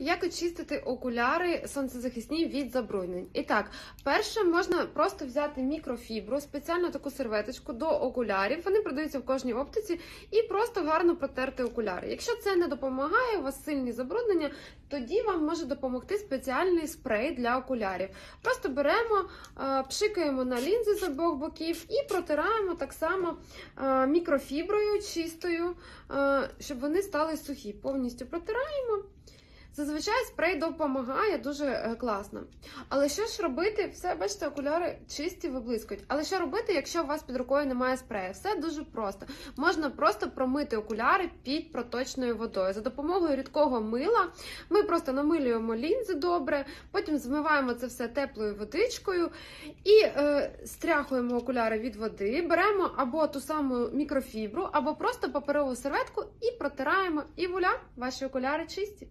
Як очистити окуляри сонцезахисні від забруднень? І так, перше можна просто взяти мікрофібру, спеціальну таку серветочку до окулярів. Вони продаються в кожній оптиці, і просто гарно протерти окуляри. Якщо це не допомагає, у вас сильні забруднення, тоді вам може допомогти спеціальний спрей для окулярів. Просто беремо, е, пшикаємо на лінзи з обох боків і протираємо так само е, мікрофіброю чистою, е, щоб вони стали сухі. Повністю протираємо. Зазвичай спрей допомагає дуже е, класно. Але що ж робити? Все, бачите, окуляри чисті виблискують. Але що робити, якщо у вас під рукою немає спрею? Все дуже просто. Можна просто промити окуляри під проточною водою. За допомогою рідкого мила ми просто намилюємо лінзи добре, потім змиваємо це все теплою водичкою і е, стряхуємо окуляри від води, беремо або ту саму мікрофібру, або просто паперову серветку і протираємо. І вуля, ваші окуляри чисті.